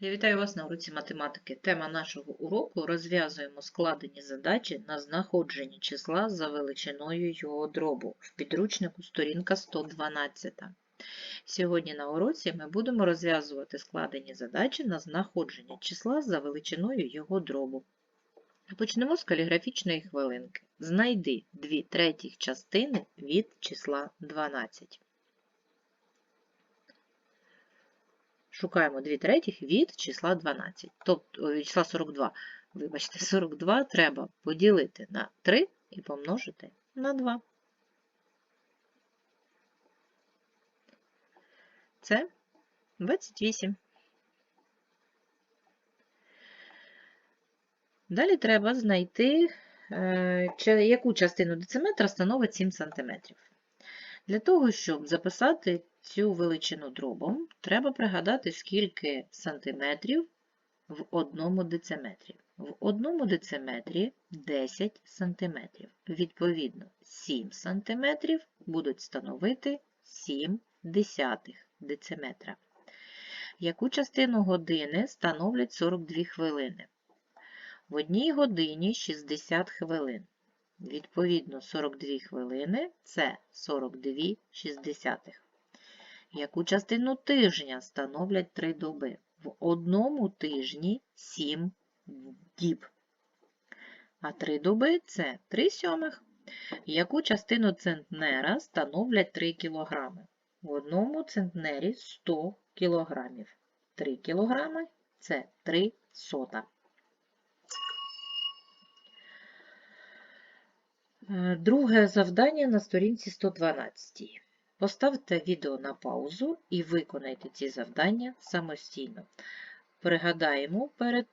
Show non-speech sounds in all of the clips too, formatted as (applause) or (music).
Я вітаю вас на уроці математики. Тема нашого уроку розв'язуємо складені задачі на знаходження числа за величиною його дробу в підручнику сторінка 112. Сьогодні на уроці ми будемо розв'язувати складені задачі на знаходження числа за величиною його дробу. Почнемо з каліграфічної хвилинки. Знайди дві третіх частини від числа 12. Шукаємо 2 третіх від числа 12, тобто від числа 42. Вибачте, (laughs) 42 треба поділити на 3 і помножити на 2. Це 28. Далі треба знайти, е, яку частину дециметра становить 7 см. Для того, щоб записати цю величину дробом, треба пригадати, скільки сантиметрів в одному дециметрі. В одному дециметрі 10 сантиметрів. Відповідно, 7 сантиметрів будуть становити 7 десятих дециметра. Яку частину години становлять 42 хвилини? В одній годині 60 хвилин. Відповідно, 42 хвилини це 42 шістдесятих. Яку частину тижня становлять 3 доби? В одному тижні 7 діб. А 3 доби це 3 сьомих. Яку частину центнера становлять 3 кілограми? В одному центнері 100 кілограмів. 3 кілограми це 3 сота. Друге завдання на сторінці 112. Поставте відео на паузу і виконайте ці завдання самостійно. Пригадаємо перед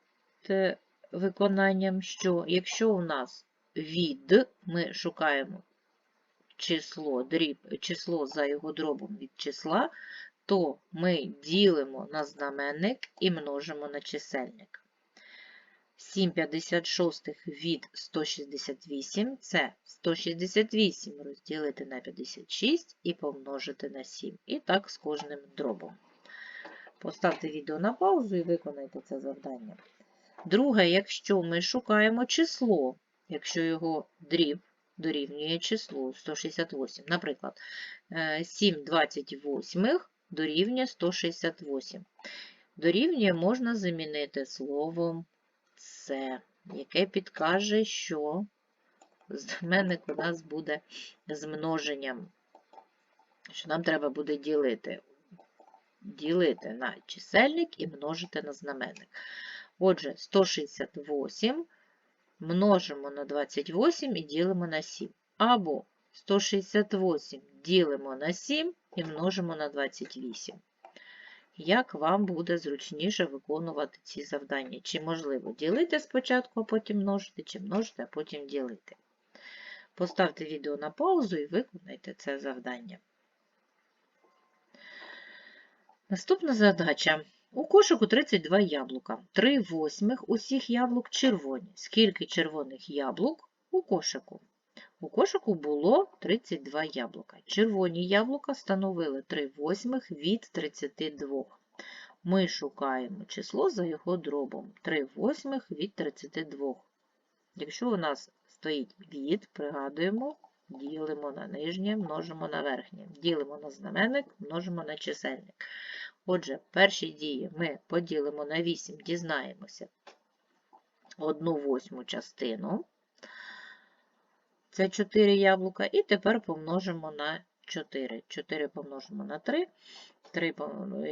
е, виконанням, що якщо у нас від, ми шукаємо число, дріб, число за його дробом від числа, то ми ділимо на знаменник і множимо на чисельник. 7,56 від 168 це 168 розділити на 56 і помножити на 7. І так з кожним дробом. Поставте відео на паузу і виконайте це завдання. Друге, якщо ми шукаємо число, якщо його дріб дорівнює числу 168, наприклад, 7 28 дорівнює 168. Дорівнює можна замінити словом це, яке підкаже, що знаменник у нас буде з множенням, що нам треба буде ділити. Ділити на чисельник і множити на знаменник. Отже, 168 множимо на 28 і ділимо на 7. Або 168 ділимо на 7 і множимо на 28 як вам буде зручніше виконувати ці завдання. Чи можливо ділити спочатку, а потім множити, чи множити, а потім ділити. Поставте відео на паузу і виконайте це завдання. Наступна задача. У кошику 32 яблука. 3 восьмих усіх яблук червоні. Скільки червоних яблук у кошику? У кошику було 32 яблука. Червоні яблука становили 3 восьмих від 32. Ми шукаємо число за його дробом 3 восьмих від 32. Якщо у нас стоїть від, пригадуємо, ділимо на нижнє, множимо на верхнє. Ділимо на знаменник, множимо на чисельник. Отже, перші дії ми поділимо на 8, дізнаємося 1 восьму частину. Це 4 яблука. І тепер помножимо на 4. 4 помножимо на 3, 3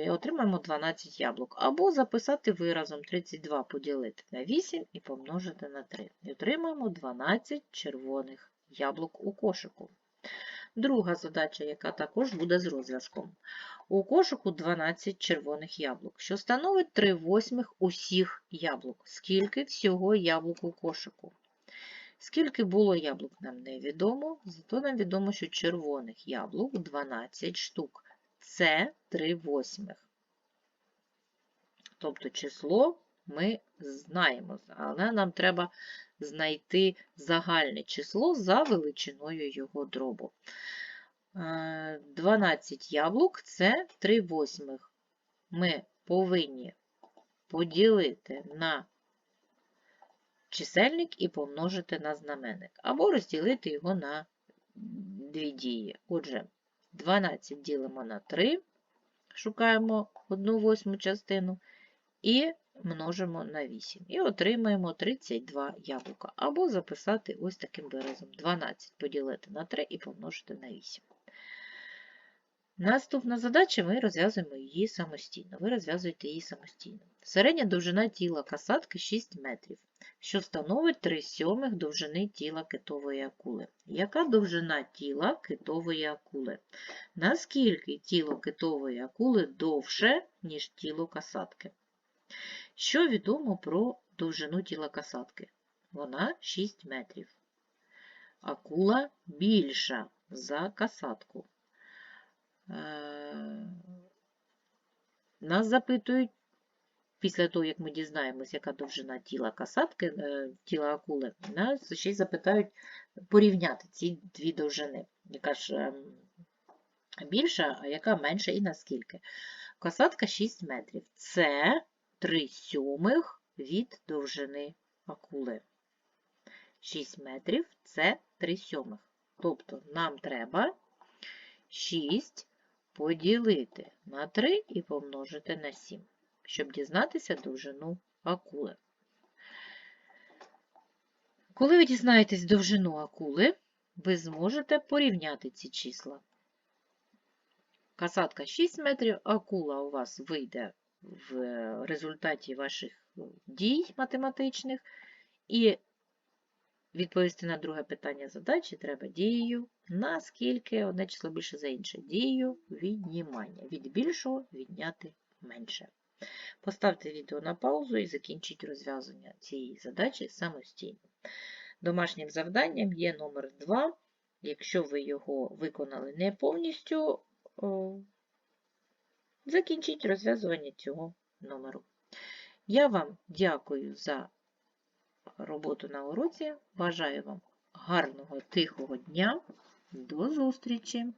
і отримаємо 12 яблук. Або записати виразом 32 поділити на 8 і помножити на 3. І отримаємо 12 червоних яблук у кошику. Друга задача, яка також буде з розв'язком. У кошику 12 червоних яблук, що становить 3 восьмих усіх яблук. Скільки всього яблук у кошику? Скільки було яблук, нам невідомо, зато нам відомо, що червоних яблук 12 штук. Це 3 восьмих. Тобто число ми знаємо, але нам треба знайти загальне число за величиною його дробу. 12 е, яблук це 3 восьмих. Ми повинні поділити на чисельник і помножити на знаменник, або розділити його на дві дії. Отже, 12 ділимо на 3, шукаємо 1 восьму частину і множимо на 8. І отримаємо 32 яблука. Або записати ось таким виразом. 12 поділити на 3 і помножити на 8. Наступна задача, ми розв'язуємо її самостійно. Ви розв'язуєте її самостійно. Середня довжина тіла касатки 6 метрів, що становить 3 сьомих довжини тіла китової акули. Яка довжина тіла китової акули? Наскільки тіло китової акули довше, ніж тіло касатки? Що відомо про довжину тіла касатки? Вона 6 метрів. Акула більша за касатку. Е, Нас запитують, після того, як ми дізнаємось, яка довжина тіла касатки, е, тіла акули, нас ще й запитають порівняти ці дві довжини. Яка ж ем, більша, а яка менша і наскільки. Касатка 6 метрів. Це 3 сьомих від довжини акули. 6 метрів це 3 сьомих. Тобто нам треба 6 поділити на 3 і помножити на 7, щоб дізнатися довжину акули. Коли ви дізнаєтесь довжину акули, ви зможете порівняти ці числа. Касатка 6 метрів, акула у вас вийде в результаті ваших дій математичних, і відповісти на друге питання задачі треба дією, наскільки одне число більше за інше. Дією віднімання. Від більшого відняти менше. Поставте відео на паузу і закінчіть розв'язання цієї задачі самостійно. Домашнім завданням є номер 2. Якщо ви його виконали не повністю, о, закінчіть розв'язування цього номеру. Я вам дякую за роботу на уроці. Бажаю вам гарного, тихого дня. До зустрічі!